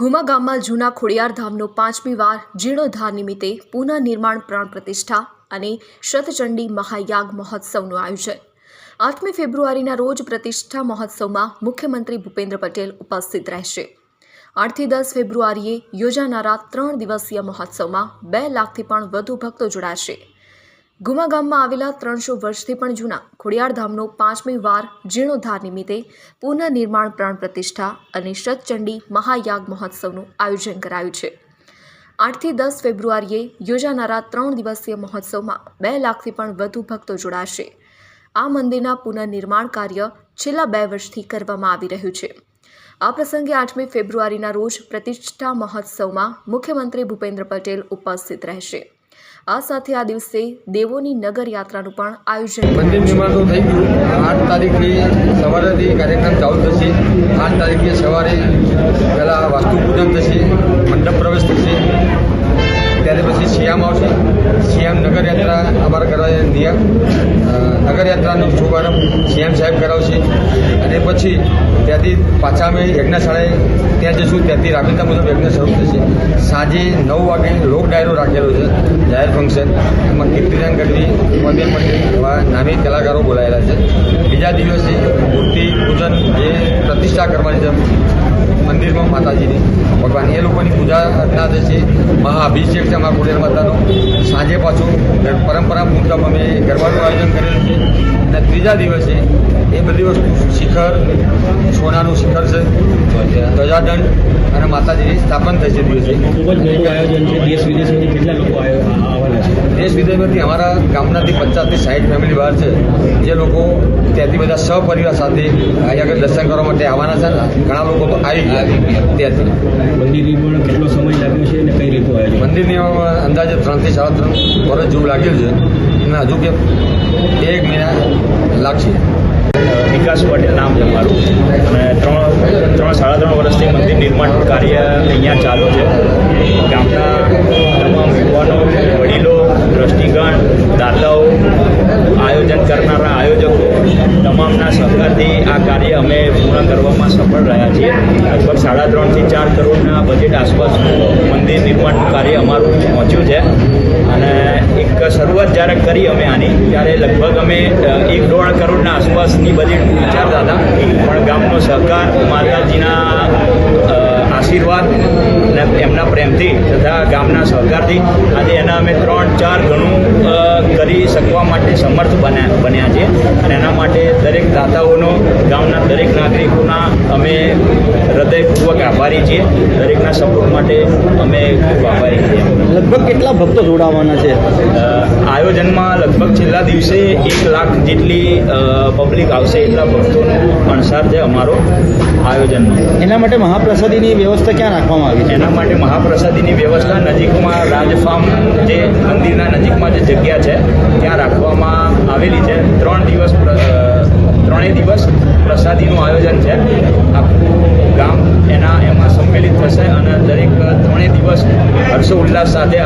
ગુમા ગામમાં જૂના ખોડિયાર ધામનો પાંચમી વાર જીર્ણોદ્ધાર નિમિત્તે પુનઃનિર્માણ પ્રાણ પ્રતિષ્ઠા અને શતચંડી મહાયાગ મહોત્સવનું આયોજન. આઠમી ફેબ્રુઆરીના રોજ પ્રતિષ્ઠા મહોત્સવમાં મુખ્યમંત્રી ભૂપેન્દ્ર પટેલ ઉપસ્થિત રહેશે. આઠથી દસ ફેબ્રુઆરીએ યોજાનારા ત્રણ દિવસીય મહોત્સવમાં બે લાખથી પણ વધુ ભક્તો જોડાશે. ગુમા ગામમાં આવેલા ત્રણસો વર્ષથી પણ જૂના ખોડિયાર ધામનો પાંચમી વાર જીર્ણોદ્ધાર નિમિત્તે પુનઃનિર્માણ પ્રાણ પ્રતિષ્ઠા અને શતચંડી મહાયાગ મહોત્સવનું આયોજન કરાયું છે. આઠથી દસ ફેબ્રુઆરીએ યોજાનારા ત્રણ દિવસીય મહોત્સવમાં બે લાખથી પણ વધુ ભક્તો જોડાશે. આ મંદિરના પુનઃનિર્માણ કાર્ય છેલ્લા બે વર્ષથી કરવામાં આવી રહ્યું છે. આ પ્રસંગે આઠમી ફેબ્રુઆરીના રોજ પ્રતિષ્ઠા મહોત્સવમાં મુખ્યમંત્રી ભૂપેન્દ્ર પટેલ ઉપસ્થિત રહેશે. આ સાથે આ દિવસે દેવોની નગર યાત્રાનું પણ આયોજન મંદિર નિર્માણ તો થઈ ગયું. આઠ તારીખથી સવારેથી કાર્યક્રમ ચાલુ થશે. આઠ તારીખે સવારે પહેલાં વાસ્તુ પૂજન થશે, મંડપ પ્રવેશ થશે. ત્યારે પછી શિયામ આવશે. શિયામ નગરયાત્રા અમારા કરવા નિયમ નગરયાત્રાનો શુભારંભ સીએમ સાહેબ કરાવશે. અને પછી ત્યાંથી પાછા અમે યજ્ઞશાળાએ ત્યાં જઈશું ત્યાંથી રાબેતા મુજબ યજ્ઞ શરૂ થશે સાંજે નવ વાગે લોક ડાયરો રાખેલો છે, જાહેર ફંક્શન. એમાં કીર્તિદાન ગઢવી મંદિર મંદિર એવા નામી કલાકારો બોલાયેલા છે. બીજા દિવસે મૂર્તિ પૂજન જે પ્રતિષ્ઠા કરવાની છે મંદિરમાં માતાજીની એ લોકોની પૂજા અર્ચના મહાઅભિષેક છે અમારા ખોડિયાર માતાનો. સાંજે પાછું પરંપરા મુજબ અમે ગરબાનું આયોજન કરેલું છે. અને ત્રીજા દિવસે એ બધી વસ્તુ શિખર સોનાનું શિખર છે ધ્વજાદંડ અને માતાજીની સ્થાપન દિવસે. ખૂબ જ મોટું આયોજન છે. દેશ વિદેશમાંથી કેટલા લોકો છે? દેશ વિદેશમાંથી અમારા ગામનાથી પચાસથી સાઠ ફેમિલી બહાર છે. જે લોકો ત્યાંથી બધા સહપરિવાર સાથે અહીંયા આગળ દર્શન માટે આવવાના છે ઘણા લોકો આવી ગયા ત્યાંથી મંદિરની પણ કેટલો સમય લાગ્યો છે અને કઈ રીતનું આવ્યો મંદિરની અંદાજે ત્રણથી સાડા ત્રણ વર્ષ જેવું લાગ્યું છે અને હજુ કે એક મહિના લાગશે. વિકાસ પટેલ નામ છે મારું અને ત્રણ ત્રણ સાડા ત્રણ વર્ષથી મંદિર નિર્માણ કાર્ય અહીંયા ચાલુ છે. ગામના તમામના સહકારથી આ કાર્ય અમે પૂર્ણ કરવામાં સફળ રહ્યા છીએ. લગભગ સાડા ત્રણથી ચાર કરોડના બજેટ આસપાસનું મંદિર નિર્માણનું કાર્ય અમારું પહોંચ્યું છે. અને એક શરૂઆત જ્યારે કરી અમે આની, ત્યારે લગભગ અમે એક દોઢ કરોડના આસપાસની બજેટ વિચારતા હતા. પણ ગામનો સહકાર, માતાજીના આશીર્વાદ અને એમના પ્રેમથી તથા ગામના સહકારથી આજે એના અમે ત્રણ ચાર ગણું કરી શકવા માટે સમર્થ બન્યા બન્યા છે અને એના માટે દાતાઓનો ગામના દરેક નાગરિકોના અમે હૃદયપૂર્વક આભારી છીએ. દરેકના સપોર્ટ માટે અમે ખૂબ આભારી છીએ. લગભગ કેટલા ભક્તો જોડાવાના છે? આયોજનમાં લગભગ છેલ્લા દિવસે એક લાખ જેટલી પબ્લિક આવશે એટલા ભક્તોનો અણસાર છે અમારો આયોજનમાં. એના માટે મહાપ્રસાદીની વ્યવસ્થા ક્યાં રાખવામાં આવી છે? એના માટે મહાપ્રસાદીની વ્યવસ્થા નજીકમાં રાજફાર્મ જે મંદિરના નજીકમાં જે જગ્યા છે ત્યાં રાખવામાં આવેલી છે ત્રણ દિવસ પ્ર- અ, ત્રણેય દિવસ પ્રસાદીનું આયોજન છે. આખું ગામ એના એમાં સંમેલિત થશે અને દરેક ત્રણેય દિવસ હર્ષોલ્લાસ સાથે